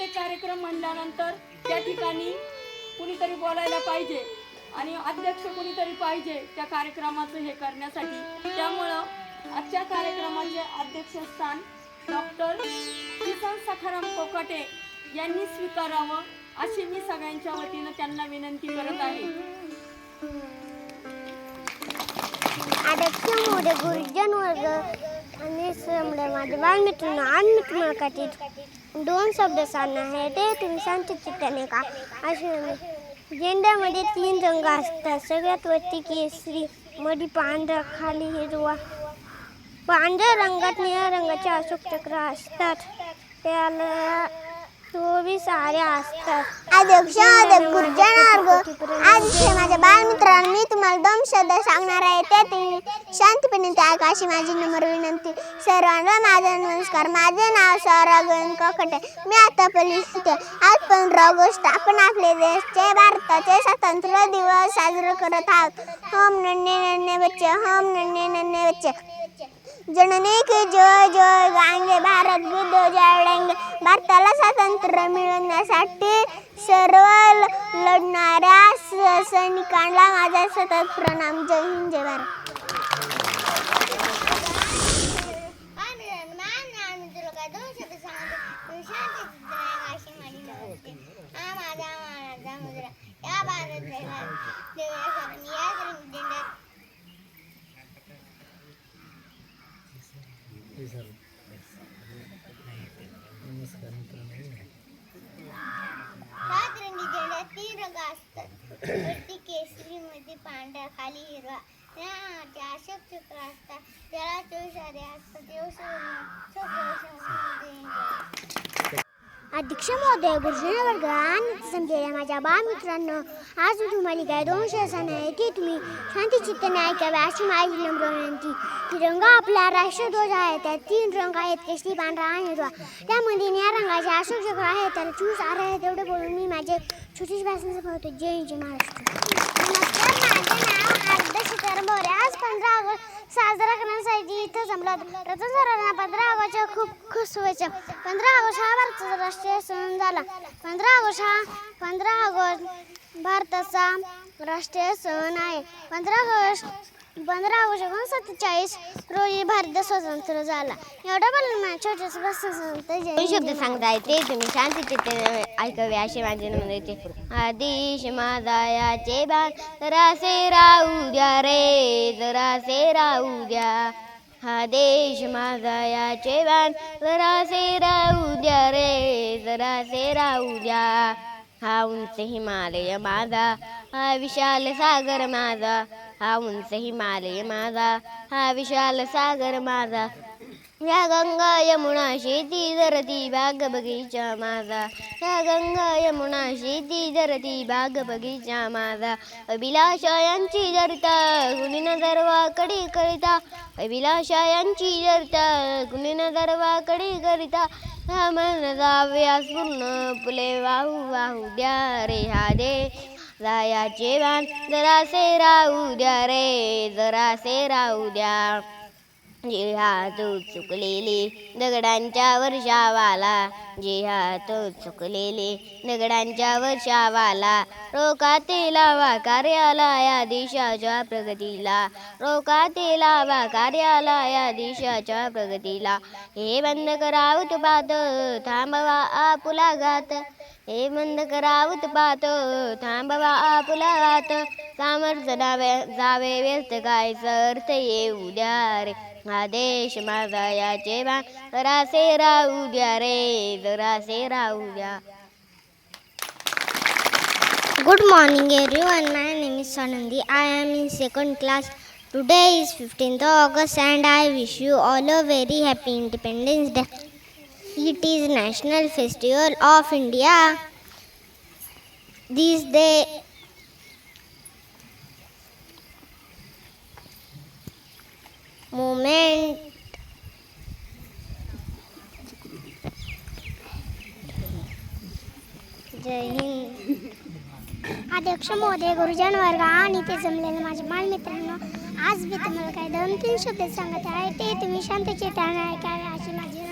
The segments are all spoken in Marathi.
प्रत्येक कार्यक्रम म्हणल्यानंतर त्या ठिकाणी कुणीतरी बोलायला पाहिजे आणि अध्यक्ष कुणीतरी पाहिजे त्या कार्यक्रमाचं हे करण्यासाठी. त्यामुळं आजच्या कार्यक्रमाचे अध्यक्षस्थान डॉक्टर किसन सखाराम कोकाटे यांनी स्वीकारावं अशी मी सगळ्यांच्या वतीनं त्यांना विनंती करत आहे. अध्यक्ष गुरुजन वर्ग आणि समजा माझे बालमित्रांनो आज मी दोन शब्द सांगणार आहे ते तुम्ही सांगते चित्ताने का? असे झेंड्यामध्ये तीन रंग असतात. सगळ्यात वरती केसरी मध्ये पांढरा खाली हिरवा. पांढऱ्या रंगात निळ्या रंगाचे अशोक चक्र असतात. त्याला चोवीस आऱ्या असतात. अध्यक्ष अध्यक्ष गुरुजन वर्ग आज माझ्या बालमित्रांनो मी तुम्हाला दोन शब्द सांगणार आहे. ते तुम्ही शांतपणे ते माझी नम्र विनंती. सर्वांना माझा नमस्कार. माझे नाव सौरागन कोकटे. मी आता पोलीस आज पंधरा ऑगस्ट आपण आपले देशचे भारताचे स्वातंत्र्य दिवस साजरा करत आहोत. होम नन्हे नन्हे बच्चे होम नन्हे नन्हे बच्चे. जननी की जय जय गांगे भारत बुद्ध जाळेंगे भारताला स्वातंत्र्य मिळवण्यासाठी सर्व लढणाऱ्या सैनिकांना माझा सतत प्रणाम. जय हिंद जय भारत. सात रंगी झेंड्यात तीन रंग असतात वरती केसरी मध्ये पांढरा खाली हिरवा त्या अशोक चक्र असतात त्याला चौशारे असतात अध्यक्ष महोदय गुरुजन वर्ग आणि संपलेल्या माझ्या बालमित्रांनो आज मी तुम्हाला काय दोन असं आहे की तुम्ही शांती चित्ताने ऐकावे अशी माझी नम्र विनंती. तिरंगा आपला राष्ट्रध्वज आहे त्यात तीन रंग आहेत केसरी पांढरा आणि हिरवा. त्यामध्ये निळ्या रंगाचे अशोक चक्र आहे त्याला चूस आर आहे तेवढे बोलून मी माझे छोटीशी भाषण संपवतो. जय जय महाराष्ट्र. बरं आज पंधरा ऑगस्ट साजरा करण्यासाठी इथं जमलो होतो. रतन सरांना पंधरा ऑगस्टच्या खूप खूप शुभेच्छा पंधरा ऑगस्ट हा भारताचा राष्ट्रीय सण झाला. पंधरा ऑगस्ट हा पंधरा ऑगस्ट भारताचा राष्ट्रीय सण आहे. पंधरा ऑगस्ट पंधरा ऑगस्ट सत्तेचाळीस रोजी भारत स्वतंत्र झाला. एवढं बोलून माझ्या दोन शब्द सांगता येते तुम्ही शांत चित्ते ऐकावे असे माझे येते आदेश माझा याचे बाण जरासे राहू द्या रे जरासे राहू द्या. हा देश माझा याचे बाण जरासे राहू द्या रे जरासे राहू द्या. हा उंच हिमालय माझा हा विशाल सागर माझा. हा उंच हिमालय माझा हा विशाल सागर माझा. या गंगा यमुना शेती धरती बाग बगीचा माझा. या गंगा यमुना शेती धरती बाग बगीचा माझा. अभिलाषा यांची धरता कुणी कडे करिता. अभिलाषा यांची धरता कुणी कडे करिता. हा मन जाव्या पूर्ण फुले वाहू वाहू द्या रे हा दे. जायाचे बाण जरासे राहू द्या रे जरासे राहू द्या. जिहा हात चुकलेली दगडांच्या वर्षावाला जिहा हात चुकलेले दगडांच्या वर्षावाला रोकाते लावा कार्याला या देशाच्या प्रगतीला. रोकाते लावा कार्याला या देशाच्या प्रगतीला. हे बंद करावं पात थांबवा आपुला घात हे मंद करावत उत थांबवा आपला वात. कामर जावे जावे व्यस्त काय सर ते येऊ द्या रे. हा माझा याचे बा करा राहू द्या रे जरा से राहू द्या. Good morning everyone my name is Sanandi I am in second class today is fifteen August and I wish you all a very happy independence day It is National Festival of India. This day moment जय हिंद अध्यक्ष महोदय गुरुजन वर्ग आणि ते जमलेले माझे बालमित्रांनो आज मी तुम्हाला काही दोन तीन शब्द सांगत आहे ते तुम्ही शांतचित्ताने ऐकावे अशी माझी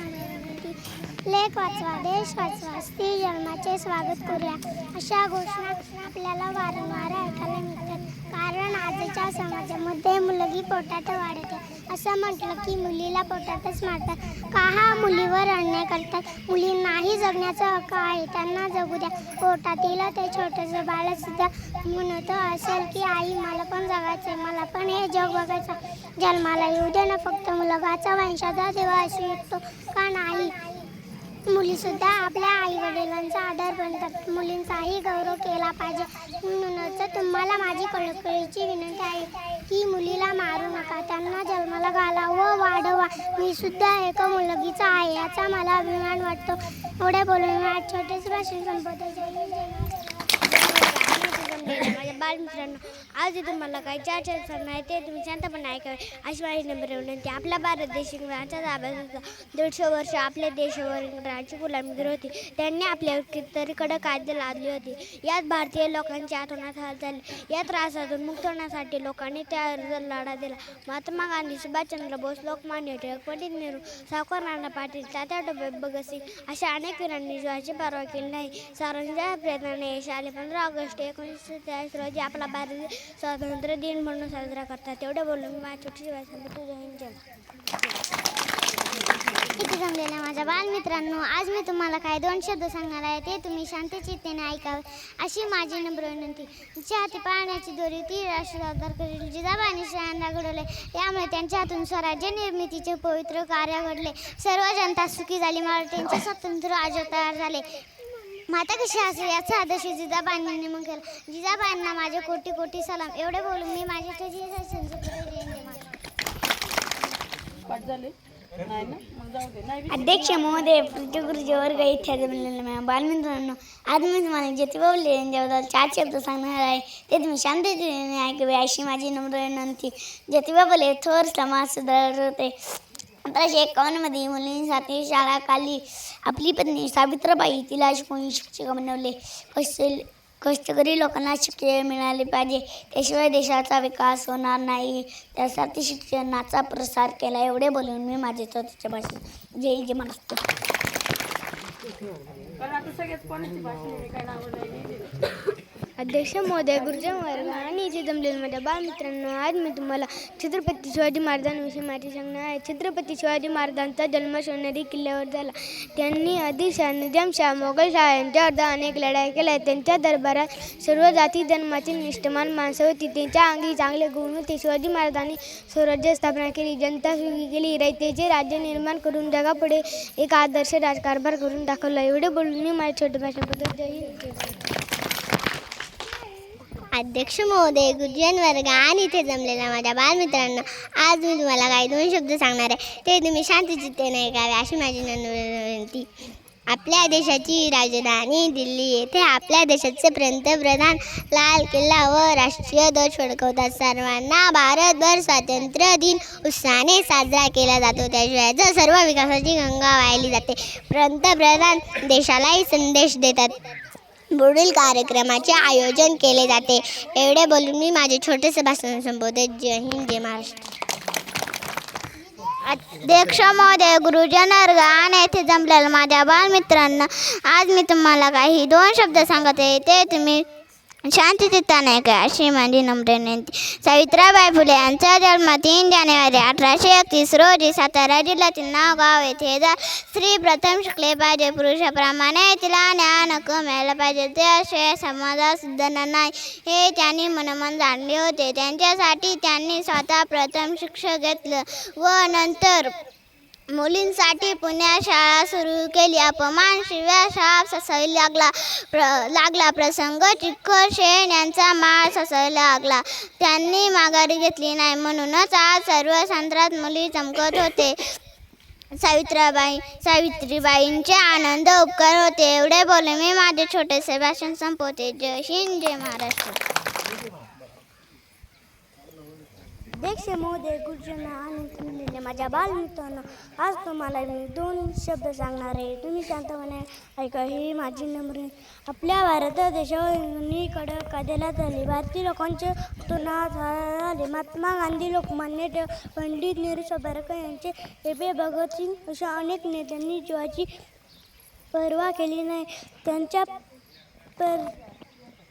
लेख वाचवा देश वाचवा स्त्री जन्माचे स्वागत करूया. अशा घोषणा आपल्याला वारंवार ऐकायला मिळतात. कारण आजच्या समाजामध्ये मुलगी पोटात वाढते. असं म्हटलं की मुलीला पोटातच मारतात. का हा मुलीवर अन्याय करतात? मुलींनाही जगण्याचा हक्क आहे त्यांना जगू द्या. पोटातील ते छोटंसं बाळसुद्धा म्हणत असेल की आई मला पण जगायचं आहे मला पण हे जग बघायचं जन्माला येऊ दे ना फक्त. मुलगाचा वंशाचा देवा असू शकतो का नाही? मुलीसुद्धा आपल्या आई वडिलांचा आदर बनतात. मुलींचाही गौरव केला पाहिजे. म्हणूनच तुम्हाला माझी कळकळीची विनंती आहे की मुलीला मारू नका. त्यांना जन्माला घाला व वाढवा. मी सुद्धा एका मुलगीचा आहे याचा मला अभिमान वाटतो. एवढे बोलून आज छोटेसे भाषण संपवते. जय माझ्या बालमित्रांनो आज तुम्हाला काही चार चार सण आहे ते तुम्ही शांतपणे ऐकावे अशी माझी नंबर विनंती आपला भारत देश इंग्रजांचा ताब्यात होता दीडशे वर्ष आपल्या देशावर इंग्रजांची गुलामगिरी होती त्यांनी आपल्यावर कितीतरी कडक कायदे लादले होते यात भारतीय लोकांची आतोनात हाल झाली या त्रासातून मुक्त होण्यासाठी लोकांनी त्या लढा दिला महात्मा गांधी सुभाषचंद्र बोस लोकमान्य टिळक पंडित नेहरू सावकार नाना पाटील तात्या टोपे भगतसिंग अशा अनेक वीरांनी जीवाची पर्वा केली नाही सारंजा प्रयत्नाने यश आले पंधरा ऑगस्ट एकोणीसशे रोजी आपला भारत स्वातंत्र्य दिन म्हणून साजरा करतात. तेवढं बोलून मी माझ्या छोटीशी भाषण संपवते. जय हिंद, जय इथे जमलेल्या माझ्या बालमित्रांनो. आज मी तुम्हाला काय दोन शब्द सांगणार आहे ते तुम्ही शांतचित्तेने ऐकावे अशी माझी नम्र विनंती. तिच्या हाती पाहण्याची दोरी ती राष्ट्र सादर करील. जिजाबाईने शहांना घडवले. त्यामुळे त्यांच्या हातून स्वराज्य निर्मितीचे पवित्र कार्य घडले. सर्व जनता सुखी झाली. मराठ्यांचे स्वतंत्र आज तयार झाले. माता कशी असेल याचा आदर्श जिजाबाईंनी नेमून केला. जिजाबाईंना माझे कोटी कोटी सलाम. एवढे बोलून मी माझ्या मग. अध्यक्ष महोदय गुरुजी वर्ग जमलेले माझ्या बालमित्रांनो आज मी तुम्हाला ज्योतिबा फुले यांच्याबद्दल चार शब्द सांगणार आहे. ते तुम्ही शांततेने ऐकावे अशी माझी नम्र विनंती. ज्योतिबा फुले थोर समाज सुधारक होते. अठराशे एकावन्नमध्ये मुलींसाठी शाळा काढली. आपली पत्नी सावित्रीबाई तिला शिकवून शिक्षक बनवले. कौशल कष्टकरी लोकांना शिक्षण मिळाले पाहिजे. त्याशिवाय देशाचा विकास होणार नाही. त्यासाठी शिक्षणाचा प्रसार केला. एवढे बोलून मी माझे स्वतःच्या भाषेत जय जय महाराष्ट्र. अध्यक्ष महोदय गुरुजन वर्ग आणि इथे जमलेल्या माझ्या बालमित्रांनो आज मी तुम्हाला छत्रपती शिवाजी महाराजांविषयी माहिती सांगणार आहे. छत्रपती शिवाजी महाराजांचा जन्म सोनेरी किल्ल्यावर झाला. त्यांनी आदिलशाह निजामशाह मोगलशाह यांच्यावर अनेक लढाई केल्या. त्यांच्या दरबारात सर्व जाती जन्मातील निष्ठमान माणसं होती. त्यांच्या अंगी चांगले गुण होते. शिवाजी महाराजांनी स्वराज्य स्थापना केली. जनता सुखी केली. रयतेचे राज्य निर्माण करून जगापुढे एक आदर्श राजकारभार करून दाखवला. एवढे बोलून मी माझ्या छोट्या भाषेबद्दल जय हिंद, अध्यक्ष महोदय गुरुजन वर्ग आणि इथे जमलेल्या माझ्या बालमित्रांना आज मी तुम्हाला काही दोन शब्द सांगणार आहे. ते तुम्ही शांतचित्तेने ऐकावे अशी माझी विनंती. आपल्या देशाची राजधानी दिल्ली येथे आपल्या देशाचे पंतप्रधान लाल किल्ला व राष्ट्रीय ध्वज फडकवतात. सर्वांना भारतभर स्वातंत्र्य दिन उत्साहाने साजरा केला जातो. त्याशिवाय जर सर्व विकासाची गंगा वाहिली जाते. पंतप्रधान देशालाही संदेश देतात. पुढील कार्यक्रमाचे आयोजन केले जाते. एवढे बोलून मी माझे छोटेसे भाषण संबोधते. जय हिंद जय महाराष्ट्र. अध्यक्ष महोदय गुरुजन अर्गान आणि येथे जमलेल्या माझ्या बालमित्रांना आज मी तुम्हाला काही दोन शब्द सांगत आहे. ते तुम्ही शांतचित्ताने का अशी माझी नम्र विनंती सावित्रीबाई फुले यांचा जन्म तीन जानेवारी अठराशे एकतीस रोजी सातारा जिल्ह्यातील नावगाव येथे जा. स्त्री प्रथम शिकले पाहिजे. पुरुषाप्रमाणे तिला ज्ञान मिळायला पाहिजे. ते समाजात समाजासुद्धा नाही. हे त्यांनी मनमन जाणले होते. त्यांच्यासाठी त्यांनी स्वतः प्रथम शिक्षक घेतलं व नंतर मुलींसाठी पुण्यात शाळा सुरू केली. अपमान शिव्या शाप ससायला लागला. प्र लागला. प्रसंग चिखल शेण यांचा माळ ससायला लागला. त्यांनी माघारी घेतली नाही. म्हणूनच आज सर्व संत्रात मुली चमकत होते. सावित्रीबाई सावित्रीबाईंचे आनंद उपकार होते. एवढे बोले मी. माझे छोटेसे भाषण संपवते. जय हिंद जय महाराष्ट्र. अध्यक्ष महोदय गुरुजन आणि तुम्ही माझ्या बालमित्रांनो आज तुम्हाला मी दोन शब्द सांगणार आहे. तुम्ही शांतपणे ऐका ही माझी नम्र आपल्या भारत देशावर कडक कायद्याला झाली. भारतीय लोकांचे तुना झाले. महात्मा गांधी लोकमान्य टिळक, पंडित नेहरू सावरकर यांचे ए पी भगतसिंग अशा अनेक नेत्यांनी जीवाची पर्वा केली नाही. त्यांच्या पर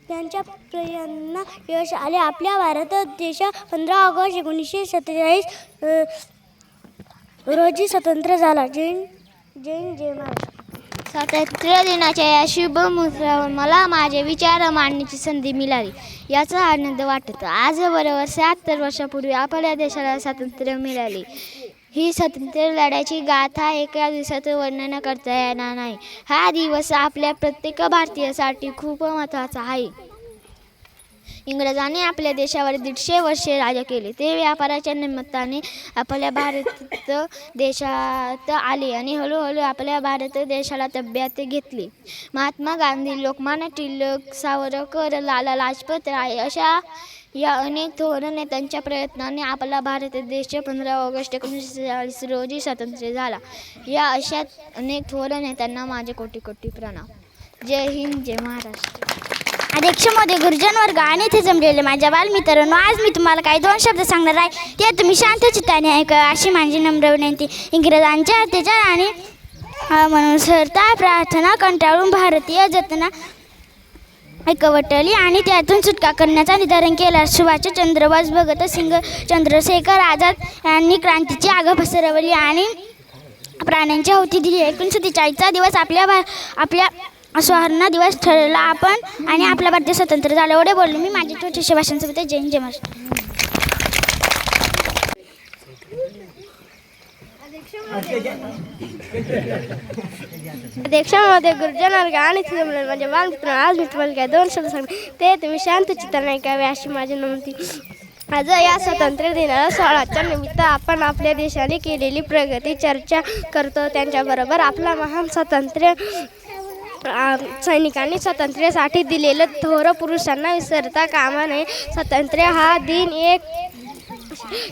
त्यांच्या प्रयत्नांना यश आले. आपल्या भारत देश पंधरा ऑगस्ट एकोणीसशे सत्तेचाळीस रोजी स्वतंत्र झाला. जैन जैन जय महाराज स्वातंत्र्य दिनाच्या या शुभ मुहूर्तावर मला माझे विचार मांडण्याची संधी मिळाली. याचा आनंद वाटतो. आज बरोबर शहात्तर वर्षापूर्वी आपल्या देशाला स्वातंत्र्य मिळाले. ही स्वातंत्र्य लढ्याची गाथा एका दिवसात वर्णन करता येणार नाही. हा दिवस आपल्या प्रत्येक भारतीयासाठी खूप महत्त्वाचा आहे. इंग्रजांनी आपल्या देशावर दीडशे वर्षे राज्य केले. ते व्यापाराच्या निमित्ताने आपल्या भारत देशात आले आणि हळूहळू आपल्या भारत देशाला तब्यात घेतले. महात्मा गांधी लोकमान्य टिळक सावरकर लाला लाजपत राय अशा या अनेक थोर नेत्यांच्या प्रयत्नाने आपला भारत देश पंधरा ऑगस्ट एकोणीसशे चाळीस रोजी स्वातंत्र्य झाला. या अशा अनेक थोर नेत्यांना माझे कोटी कोटी प्रणाम. जय हिंद जय महाराष्ट्र. अध्यक्ष मोदी गुरुजन वर्ग आणि इथे जमलेले माझ्या बालमित्रांनो आज मी तुम्हाला काही दोन शब्द सांगणार आहे. ते तुम्ही शांत चित्ताने ऐका अशी माझी नम्र विनंती. इंग्रजांच्या अत्याचार आणि म्हणून सरता प्रार्थना कंटाळून भारतीय जतना एकवटली आणि त्यातून सुटका करण्याचा निर्धारण केला. सुभाषचंद्र भगत भगतसिंग चंद्रशेखर आझाद यांनी क्रांतीची आग पसरवली आणि प्राण्यांची आहुती दिली. एकोणीसशे सत्तेचाळीसचा दिवस आपल्या भा आपल्या सुवर्ण दिवस ठरला आपण आणि आपला भारतीय स्वतंत्र झाला एवढे बोललो मी. माझे छोटेसे भाषण जैन जय हिंद जय महाराष्ट्र. देशामध्ये गुरुजन वर्ग आणि म्हणजे माझ्या बालमित्र आज मी तुम्हाला काय दोन शब्द सांगते. ते तुम्ही शांत चित्ताने ऐकावे अशी माझी नमती आज या स्वातंत्र्य दिनाला सोहळ्याच्या निमित्त आपण आपल्या देशाने केलेली प्रगती चर्चा करतो. त्यांच्याबरोबर आपला महान स्वातंत्र्य सैनिकांनी स्वातंत्र्यासाठी दिलेलं थोर पुरुषांना विसरता कामा नये. स्वातंत्र्य हा दिन एक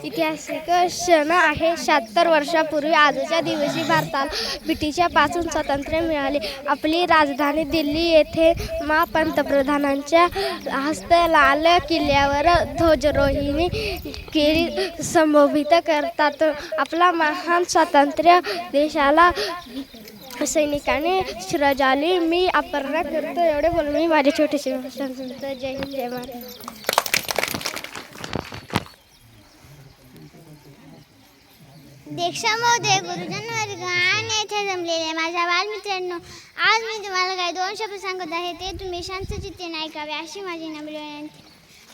ऐतिहासिक क्षण आहे शहात्तर वर्षापूर्वी आजच्या दिवशी भारताला ब्रिटिशापासून स्वातंत्र्य मिळाले. आपली राजधानी दिल्ली येथे मा पंतप्रधानांच्या हस्ते लाल किल्ल्यावर ध्वजरोहिणी केली संबोधित करतात. आपला महान स्वातंत्र्य देशाला सैनिकाने श्रजाली. मी अपर्णा करतो. एवढे बोलून मी माझे छोटेसे जय हिंद जय महाराज देशामध्ये गुरुजन वर्ग आणि येथे जमलेले माझ्या बालमित्रांनो आज मी तुम्हाला काही दोन शब्द सांगत आहे. ते तुम्ही शांत चित्तेने ऐकावे अशी माझी नम्र विनंती.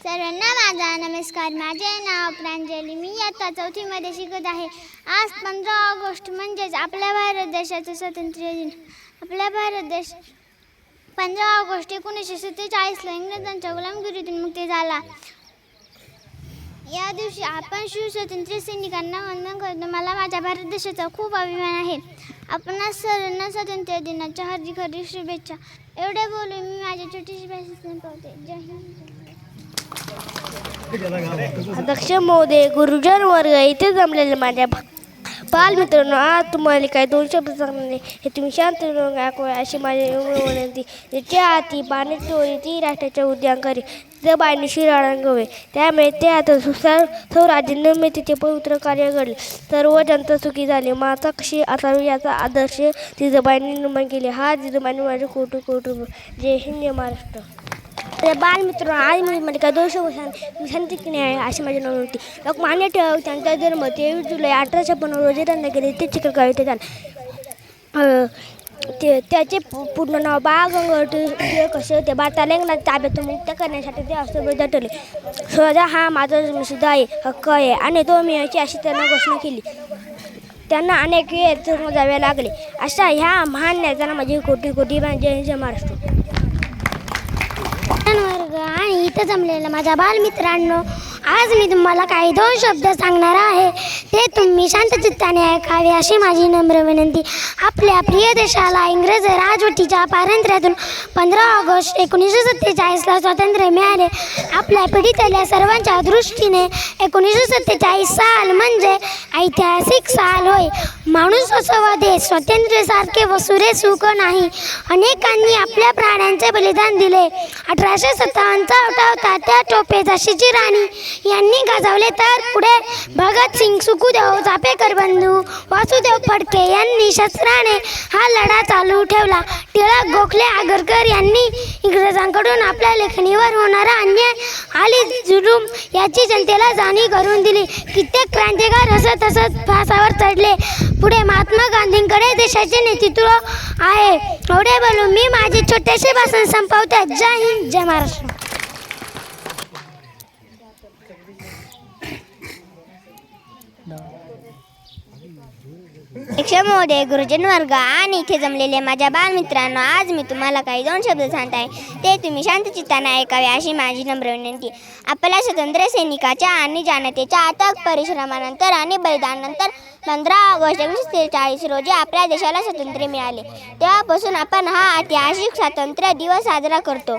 सर्वांना माझा नमस्कार. माझे नाव प्रांजली. मी आता चौथीमध्ये शिकत आहे. आज पंधरा ऑगस्ट म्हणजेच आपल्या भारत देशाचा स्वातंत्र्य दिन. आपल्या भारत देश पंधरा ऑगस्ट एकोणीसशे सत्तेचाळीसला इंग्रजांच्या गुलामगिरीतून मुक्ती झाला. या दिवशी आपण शिवस्वातंत्र्य सैनिकांना वंदन करतो. मला माझ्या भारत देशाचा खूप अभिमान आहे. आपणास सर्वांना स्वातंत्र्य दिनाच्या हार्दिक हार्दिक शुभेच्छा. एवढे बोलून मी माझ्या छोटीशी भाषेतून पावते जय हिंद. अध्यक्ष महोदय गुरुजन वर्ग इथे जमलेले माझ्या बाल मित्रांनो आज तुम्हाला काही दोन शब्द सांगणार हे तुम्ही शांत ऐकूया अशी माझी विनंती ज्याच्या हाती पाणी चोरी ती राष्ट्राच्या उद्यांकरी तिथं बाईने शिराळंगवे त्यामुळे ते आता सुसार स्वराज्य निर्मितीचे पवित्र कार्य घडले. सर्व जनता सुखी झाली. माता कशी असावी याचा आदर्श जिजाबाईंनी निर्माण केले. हा जिजाबाईंनी माझे कोटू कोटू जय हिंद जय महाराष्ट्र. तर बालमित्र आज मी म्हणजे काय दोनशे वर्षांनी मी शांतिकीने आहे अशी माझी नोंद होती लोक मान्य ठेव त्यांचा जन्म तेवीस जुलै अठराशे पंधरा रोजी त्यांना गेले ते चित्रकला इथे झालं ते त्याचे पूर्ण नाव बाळ गंगावती कसे होते? भारताला ताब्यातून मुक्त करण्यासाठी ते अस्त्र जटले स्वतः हा माझा सुद्धा आहे हक्क आहे आणि तो मिळायची अशी त्यांना घोषणा केली. त्यांना अनेक वेळ जावे लागले. अशा ह्या महान नेत्यांना माझी कोटी कोटी म्हणजे महाराष्ट्र जय वर्ग आणि इथं जमलेलं माझ्या बालमित्रांनो आज मी तुम्हाला काही दोन शब्द सांगणार आहे. ते तुम्ही शांत चित्ताने ऐकावे अशी माझी नम्र विनंती. आपल्या प्रिय देशाला इंग्रज राजवटीच्या पारंत्र्यातून पंधरा ऑगस्ट एकोणीसशे सत्तेचाळीसला स्वातंत्र्य मिळाले. आपल्या पिढीतल्या सर्वांच्या दृष्टीने एकोणीसशे सत्तेचाळीस साल म्हणजे ऐतिहासिक साल होय. माणूस असो देश स्वातंत्र्यासारखे व सुख नाही. अनेकांनी आपल्या प्राण्यांचे बलिदान दिले. अठराशे सत्तावन्नचा उठाव तात्या टोपे झाशीची राणी यांनी गाजवले. तर पुढे भगतसिंग सुखुदेव चापेकर बंधू वासुदेव फडके यांनी शस्त्राने हा लढा चालू ठेवला. टिळक गोखले आगरकर यांनी इंग्रजांकडून आपल्या लेखणीवर होणारा अन्याय आली जुलूम याची जनतेला जाणीव करून दिली. कित्येक क्रांतिकार हसत हसत फासावर चढले. पुढे महात्मा गांधींकडे देशाचे नेतृत्व आहे. एवढे बोलून मी माझे छोटेसे भाषण संपवते. जय हिंद जय महाराष्ट्र. अध्यक्ष महोदय गुरुजन वर्ग आणि इथे जमलेले माझ्या बालमित्रांनो आज मी तुम्हाला काही दोन शब्द सांगत आहे ते तुम्ही शांतचित्ताने ऐकावे अशी माझी नम्र विनंती. आपल्या स्वतंत्र सैनिकाच्या आणि जनतेच्या अथक परिश्रमानंतर आणि बलिदानानंतर पंधरा ऑगस्ट एकोणीसशे त्रेचाळीस रोजी आपल्या देशाला स्वातंत्र्य मिळाले. तेव्हापासून आपण हा ऐतिहासिक स्वातंत्र्य दिवस साजरा करतो.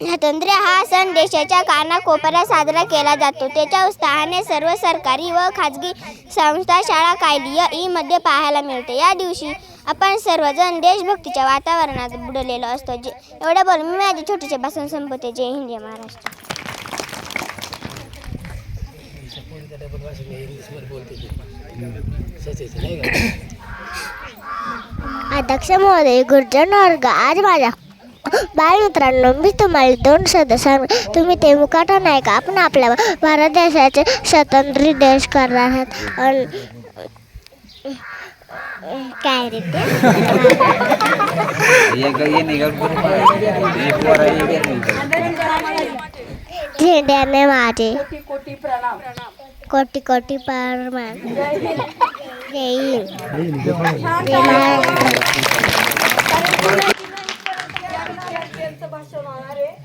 स्वातंत्र्य हा सण देशाच्या कानाकोपऱ्यात साजरा केला जातो. त्याच्या उत्साहाने सर्व सरकारी व खाजगी संस्था शाळा कायली मध्ये पाहायला मिळते. या दिवशी आपण सर्वजण देशभक्तीच्या वातावरणात बुडलेलो असतो. जे एवढं बोलून मी माझे छोटेसे भाषण संपवते. जय हिंद जय महाराष्ट्र. अध्यक्ष महोदय गुरुजन वर्ग आज माझ्या बालमित्रांनो मी तुम्हाला दोन शब्द सांग. तुम्ही ते मुकाटा नाही का? आपण आपल्या भारत देशाचे स्वतंत्र देश करणार आहात. अन- काय रे ते? झेंड्याने माझे. कोटी कोटी प्रणाम. कोटी कोटी परमान जय हिंद जय हिंद छान जय महाराष्ट्र त्यांचं भाषण होणार आहे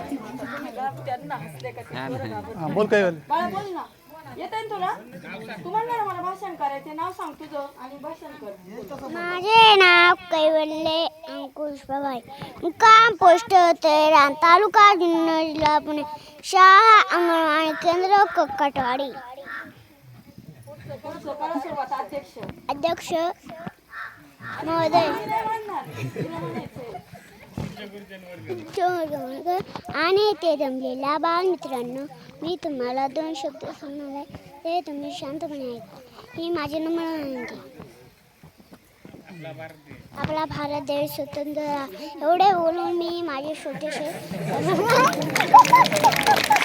त्यांना हसले का ते बरं घाबरले. बोल काय बाळा बोल ना येत आहे तुला? तू म्हणणार मला भाषण करायचे नाव सांग तुझं आणि भाषण कर. माझे नाव कैवल्य अंकुश बाबाई मुक्काम पोस्ट तैरान तालुका जिल्हा पुणे शाळा अंगणवाडी केंद्र कक्कटवाडी अध्यक्ष? महोदय. आणि ते जमलेल्या बालमित्रांनो मी तुम्हाला दोन शब्द सांगणार आहे. ते तुम्ही शांतपणे ऐका. ही माझी नम्र आपला भारत देश स्वतंत्र आहे. एवढे बोलून मी माझे छोटेसे